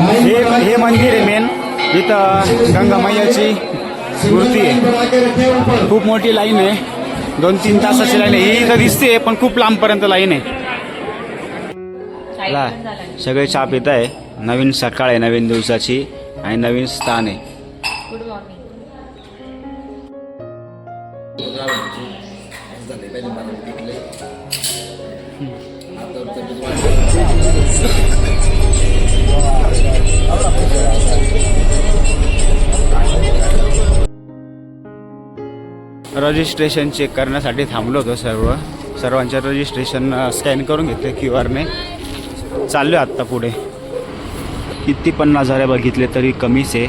हे हे मंदिर आहे मेन इथं गंगा मैयाची मूर्ती आहे. खूप मोठी लाईन आहे. दोन तीन तासाची लाईन आहे. ही इथं दिसते पण खूप लांबपर्यंत लाईन आहे. ला सगळे चहा पित आहे. नवीन सकाळ आहे नवीन दिवसाची आणि नवीन स्थान आहे. रजिस्ट्रेशन चेक करण्यासाठी थांबलो होतो सर्व. सर्वांच्या रजिस्ट्रेशन स्कॅन करून घेतले क्यू आरने. चाललो आहे आत्ता पुढे. किती पण नजारे बघितले तरी कमीच आहे.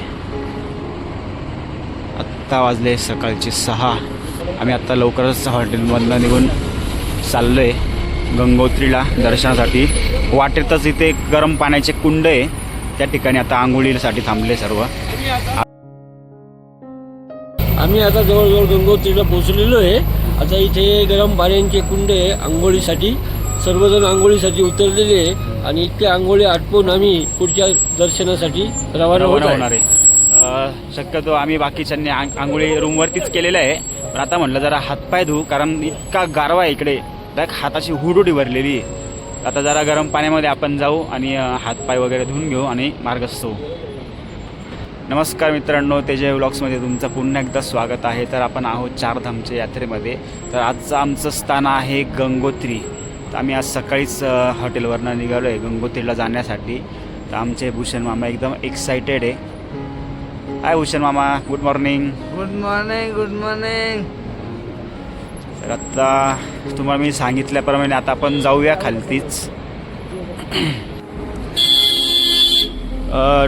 आत्ता वाजले सकाळचे सहा. आम्ही आत्ता लवकरच हॉटेलमधनं निघून चाललो आहे गंगोत्रीला दर्शनासाठी. वाटेतच इथे गरम पाण्याचे कुंड आहे. त्या ठिकाणी आता आंघोळीसाठी थांबले सर्व. आम्ही आता जवळजवळ गंगोत्रीला पोहोचलेलो आहे. आता इथे गरम पाण्याचे कुंड आंघोळीसाठी सर्वजण आंघोळीसाठी उतरलेले आहे आणि इतके आंघोळी आटपून आम्ही पुढच्या दर्शनासाठी रवाना होणार आहे. शक्यतो आम्ही बाकीच्यांनी आंघोळी रूमवरतीच केलेलं आहे. पण आता म्हटलं जरा हातपाय धुवू कारण इतका गारवा आहे इकडे. डायरेक्ट हाताची हुडुडी भरलेली आहे. आता जरा गरम पाण्यामध्ये आपण जाऊ आणि हातपाय वगैरे धुवून घेऊ आणि मार्गस्थ होऊ. नमस्कार मित्रांनो तेजे व्लॉग्समध्ये तुमचं पुन्हा एकदा स्वागत आहे. तर आपण आहोत चारधामच्या यात्रेमध्ये. तर आजचं आमचं स्थान आहे गंगोत्री. तर आम्ही आज सकाळीच हॉटेलवरनं निघालो आहे गंगोत्रीला जाण्यासाठी. तर आमचे भूषण मामा एकदम एक्सायटेड आहे. हाय भूषण मामा good morning good morning good morning तर आता तुम्हाला मी सांगितल्याप्रमाणे आता आपण जाऊया खालतीच.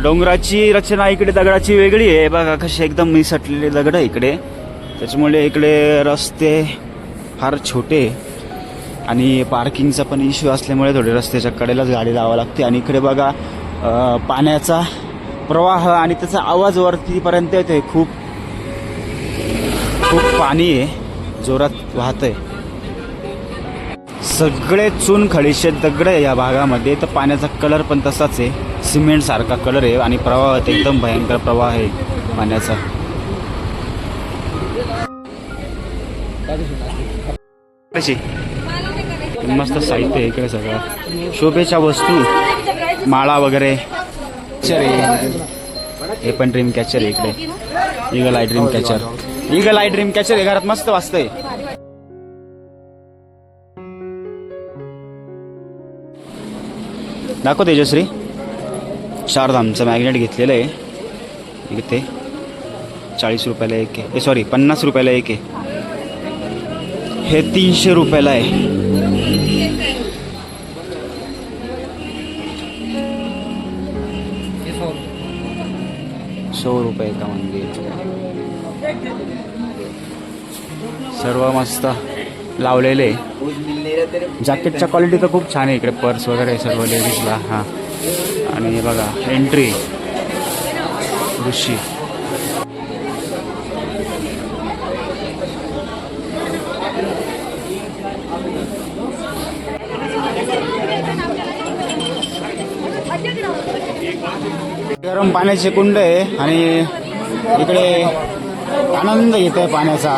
डोंगराची रचना इकडे दगडाची वेगळी आहे. बघा कशी एकदम मिसटलेले दगड आहे इकडे. त्याच्यामुळे इकडे रस्ते फार छोटे आणि पार्किंगचा पण इश्यू असल्यामुळे थोडे रस्त्याच्या कडेलाच गाडी लावावी लागते. आणि इकडे बघा पाण्याचा प्रवाह आणि त्याचा आवाज वरतीपर्यंत येतो आहे खूप खूप पाणी आहे. जोरात वाहत आहे सगळे चून खडीचे दगड आहे या भागामध्ये. तर पाण्याचा कलर पण तसाच आहे. सिमेंटसारखा कलर आहे आणि प्रवाह आहे, एकदम भयंकर प्रवाह आहे पाण्याचा. मस्त साहित्य आहे इकडे सगळं. शोभेच्या वस्तू माळा वगैरे. कॅचर आहे. हे पण ड्रीम कॅचर आहे इकडे. Eagle eye dream catcher eagle eye dream catcher आहे. घरात मस्त वाचतंय दाखव तेजश्री. चारधामचं मॅग्नेट घेतलेलं आहे. इथे. चाळीस रुपयाला एक आहे. सॉरी पन्नास रुपयाला एक आहे. हे तीनशे रुपयाला आहे. सौ रुपये का मंदिर सर्व मस्त लावलेले जॅकेटच्या क्वालिटी तर खूप छान आहे इकडे पर्स वगैरे सर्व लेडीजला हां. आणि हे बघा एंट्री ऋषी. गरम पाण्याचे कुंड आहे आणि इकडे आनंद घेत आहे पाण्याचा.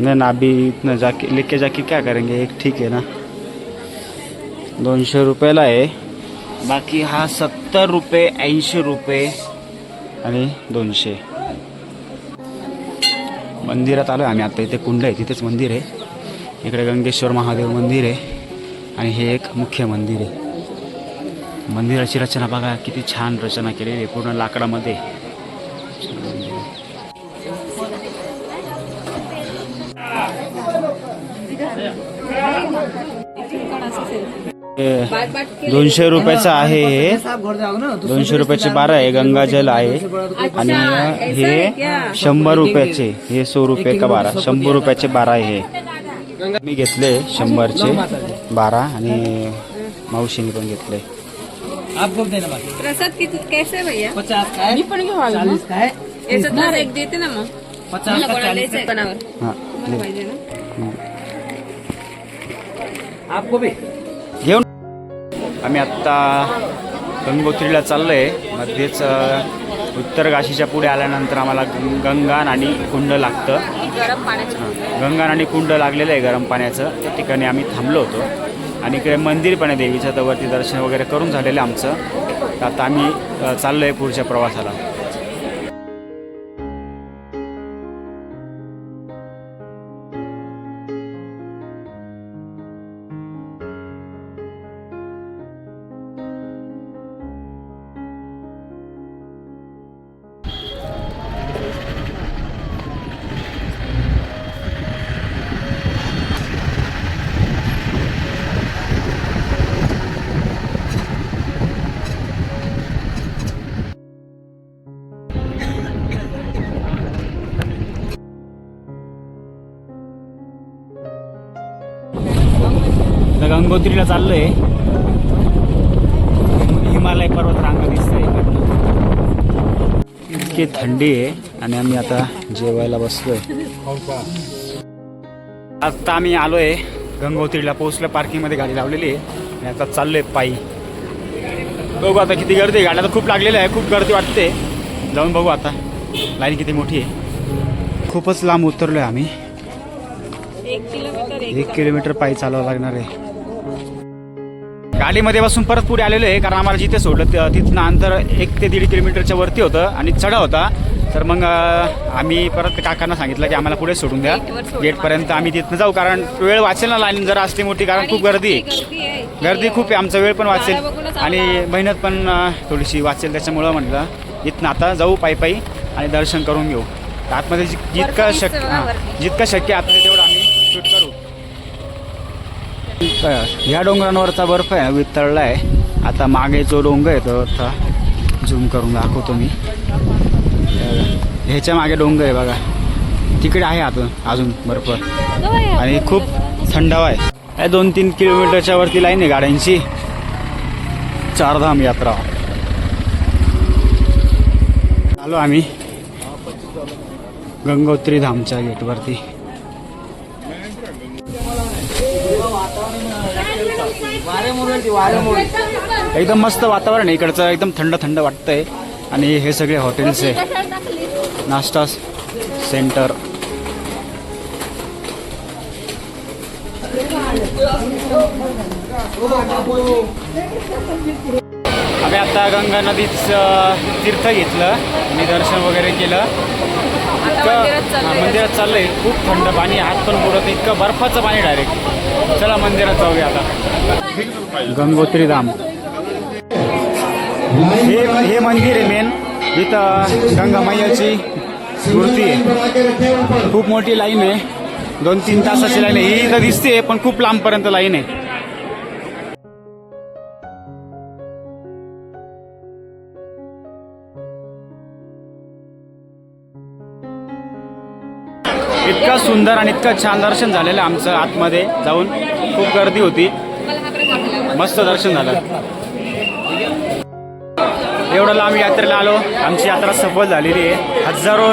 नहीं ना अभी इतना जाके लेके जाके क्या करेंगे? एक ठीक है ना? दोनशे रुपयाला आहे बाकी हा सत्तर रुपये ऐंशी रुपये आणि दोनशे मंदिरात आलो आम्ही आता इथे कुंड आहे तिथेच मंदिर आहे. इकडे गंगेश्वर महादेव मंदिर आहे. आणि हे एक मुख्य मंदिर आहे. मंदिराची रचना बघा किती छान रचना केलेली आहे पूर्ण लाकडामध्ये. दोनशे रुपयाचं आहे हे. दोनशे रुपयाचे बारा आहे गंगाजल आहे. आणि हे शंभर रुपयाचे हे सौ रुपये का बारा? शंभर रुपयाचे बारा आहे हे. मी घेतले शंभरचे बारा आणि मावशीने पण घेतले. प्रसाद किती कैसे आहे भैया? पचास काय मी पण घेऊ आलो चालीस काय याच्यात एक देते ना मग. पचास मला का आम्ही आत्ता गंगोत्रीला चाललो आहे मध्येच उत्तर काशीच्या पुढे आल्यानंतर आम्हाला गंगान आणि कुंड लागतं. गरम पाण्याचं. हां, गंगान आणि कुंड लागलेलं आहे गरम पाण्याचं. त्या ठिकाणी आम्ही थांबलो होतो. आणि इकडे मंदिर पण आहे देवीचं तर वरती दर्शन वगैरे करून झालेलं आहे आमचं. आता आम्ही चाललो आहे पुढच्या प्रवासाला. गंगोत्रीला चाललो आहे हिमालय पर्वत रांग दिसतंय. इतकी थंडी आहे आणि आम्ही आता जेवायला बसलोय. आता आम्ही आलोय गंगोत्रीला. पोहोचलो पार्किंगमध्ये गाडी लावलेली आहे. आणि आता चाललोय पायी. बघू आता किती गर्दी आहे. गाड्या तर खूप लागलेल्या आहे. खूप गर्दी वाटते. जाऊन बघू आता. लाईन किती मोठी आहे. खूपच लांब उतरलोय आम्ही. एक किलोमीटर एक एक किलोमीटर पायी चालावं लागणार आहे. गाडीमध्ये बसून परत पुढे आलेलो आहे कारण आम्हाला जिथे सोडलं तिथनं अंतर एक ते दीड किलोमीटरच्या वरती होतं आणि चढा होता. तर मग आम्ही परत काकांना सांगितलं की आम्हाला पुढे सोडून द्या. गेटपर्यंत आम्ही तिथनं जाऊ कारण वेळ वाचेल ना लाईन जर असली मोठी कारण खूप गर्दी. आहे. गर्दी खूप आहे आमचा वेळ पण वाचेल. आणि मेहनत पण थोडीशी वाचेल त्याच्यामुळं म्हटलं इथनं आता जाऊ पायी पायी आणि दर्शन करून घेऊ. आतमध्ये जि- जितकं शक्य. जितकं शक्य आता तेवढं ह्या डोंगरांवरचा बर्फ आहे वितळला आहे आता मागे जो डोंगर आहे तो आता झूम करून दाखवतो मी. ह्याच्या मागे डोंगर आहे बघा. तिकडे आहे आता अजून बर्फ. आणि खूप थंडावा आहे. या दोन तीन किलोमीटरच्या वरती लाईन आहे गाड्यांची. चारधाम यात्रा. आलो आम्ही. गंगोत्री धामच्या गेटवरती. एकदम मस्त वातावरण आहे इकडचं. एकदम थंड थंड वाटतंय. आणि हे सगळे हॉटेल्स आहे. नाश्ता सेंटर. आम्ही आता गंगा नदीत तीर्थ घेतलं. आणि दर्शन वगैरे केलं. इतकं- मंदिरात चाललंय. खूप थंड पाणी हात पण बुडत इतकं बर्फाचं पाणी डायरेक्ट चला मंदिरात जाऊया आता. गंगोत्री धाम. हे हे मंदिर आहे मेन इथं गंगा मैयाची मूर्ती आहे. खूप मोठी लाईन आहे. दोन तीन तासाची लाईन आहे. ही इथं दिसते पण खूप लांबपर्यंत लाईन आहे. इतकं सुंदर आणि इतकं छान दर्शन झालेलं आहे आमचं आतमध्ये जाऊन. खूप गर्दी होती. मस्त दर्शन झालं. एवढं लांब यात्रेला आलो. आमची यात्रा सफल झालेली आहे. हजारो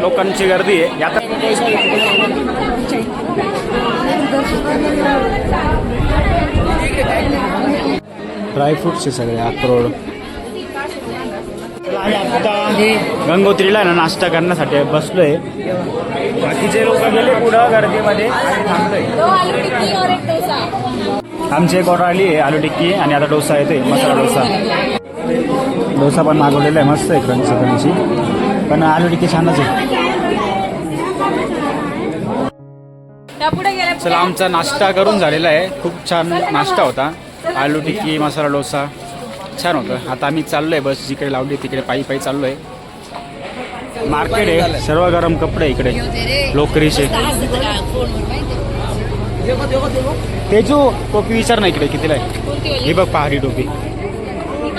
लोकांची गर्दी आहे. यात्रा ड्रायफ्रुट्सचे सगळे अक्रोड गंगोत्रीला ना नाश्ता करण्यासाठी बसलोय. बाकीचे लोक गेले पुढं गर्दीमध्ये आमची एक ऑर्डर आली आहे आलू टिक्की आणि आता डोसा येतोय मसाला डोसा. डोसा पण मागवलेला आहे मस्त आहे क्रंची क्रंची पण आलू टिक्की छानच आहे. चला आमचा नाश्ता करून झालेला आहे. खूप छान नाश्ता होता. आलू टिक्की मसाला डोसा. छान होतं. आता आम्ही चाललो आहे बस जिकडे लावली तिकडे पायी पायी चाललो आहे मार्केट आहे सर्व गरम कपडे इकडे लोकरीचे तेजू टोपी विचार ना इकडे कितीला आहे? कोणती वाली? ही बघ पहाडी टोपी. ही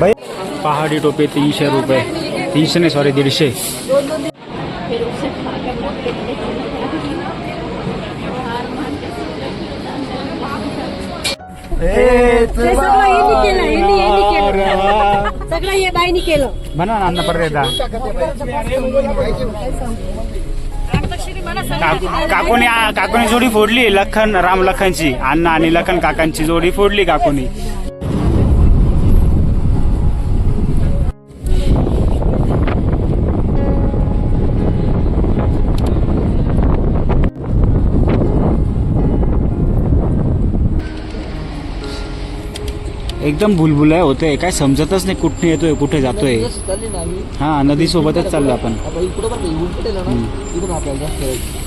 बाई पहाडी टोपी तीनशे रुपये. तीनशे नाही सॉरी दीडशे. ते सगळं हे बाईनी केलं. म्हणा ना अन्न पर्यंत काकोनी काकोनी जोडी फोडली लखन राम लखनची अण्णा आणि लखन काकांची जोडी फोडली काकोनी. एकदम भुलभुलाय होतंय काय समजतच नाही कुठे येतोय कुठे जातोय. चालली ना आम्ही. हा नदी सोबतच चाललो आपण. आता इकडं पण नाही उलट ना इकडून आपल्याला जास्त करायचं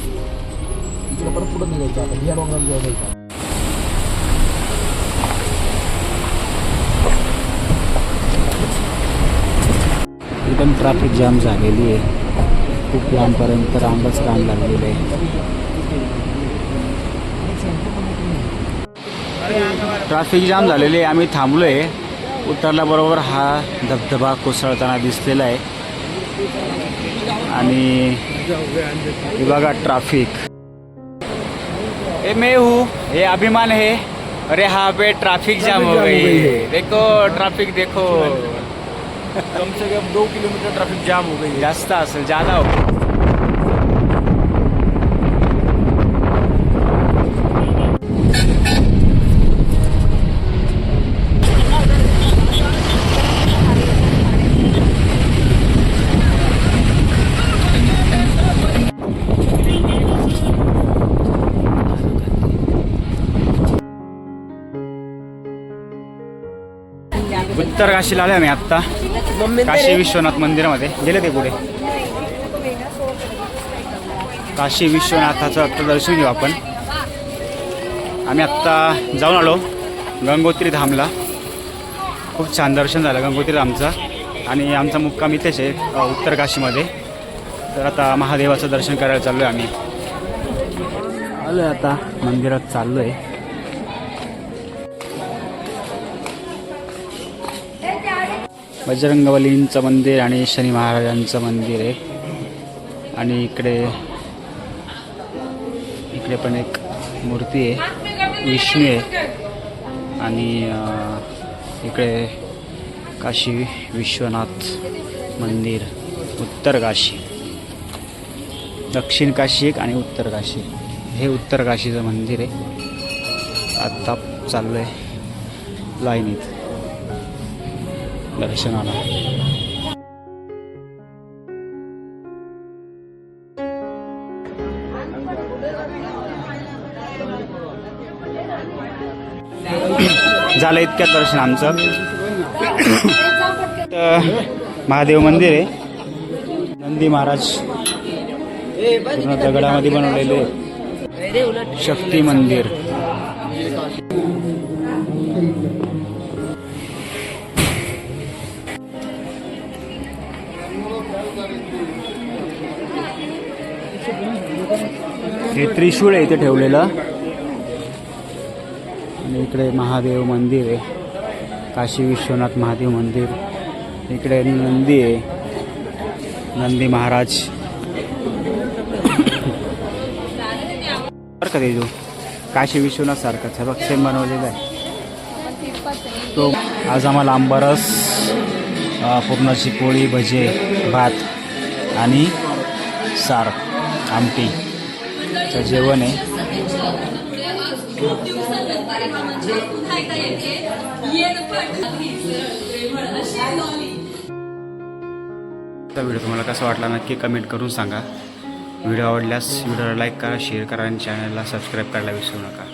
इकडं परत पुढं निघायचं आता ह्या डोंगरात जेव्हा जायचं एकदम ट्रॅफिक जाम झालेली आहे. खूप लांबपर्यंत रांगच काम लागलेलं आहे. ट्रॅफिक जाम झालेले आहे. आम्ही थांबलो आहे उतरल्याबरोबर हा धबधबा कोसळताना दिसलेला आहे. आणि हे बघा ट्रॅफिक. ए मैं हूँ. ये अभिमान है अरे यहाँ पे ट्रैफिक जाम हो गई. है देखो ट्रैफिक देखो. कम से कम दो किलोमीटर ट्रॅफिक जाम हो गई जास्त असेल जादा हो उत्तर काशीला आलोय मी आत्ता. काशी विश्वनाथ मंदिरामध्ये. गेले ते पुढे काशी विश्वनाथाचं आत्ता दर्शन घेऊ आपण. आम्ही आत्ता जाऊन आलो गंगोत्री धामला. खूप छान दर्शन झालं गंगोत्री धामचं. आणि आमचा मुक्काम इथेच आहे उत्तर काशीमध्ये. तर आता महादेवाचं दर्शन करायला चाललो आहे आम्ही. आलो आहे आता. मंदिरात चाललो आहे बजरंगबलींचं मंदिर आणि शनी महाराजांचं मंदिर आहे. आणि इकडे इकडे पण एक मूर्ती आहे. विष्णू आहे. आणि इकडे काशी विश्वनाथ मंदिर उत्तर काशी. दक्षिण काशी एक आणि उत्तर काशी. हे उत्तर काशीचं मंदिर आहे. आत्ता चाललं आहे लाईनीत. दर्शनाला. झालं इतक्यात दर्शन आमचं. तर महादेव मंदिर आहे. नंदी महाराज पूर्ण दगडामध्ये बनवलेले शक्ती मंदिर. हे त्रिशूळ आहे इथे ठेवलेलं. आणि इकडे महादेव मंदिर आहे. काशी विश्वनाथ महादेव मंदिर. इकडे नंदी आहे. नंदी महाराज. बरं का तेजू? काशी विश्वनाथ सारखाच आहे. बघ सेम बनवलेलं आहे. तो आज आम्हाला आंबरस पुरणाची पोळी भजे भात आणि सार. आमटीचं जेवण आहे. तर व्हिडिओ तुम्हाला कसा वाटला नक्की कमेंट करून सांगा. व्हिडिओ आवडल्यास व्हिडिओला लाईक करा शेअर करा आणि चॅनलला सबस्क्राईब करायला विसरू नका.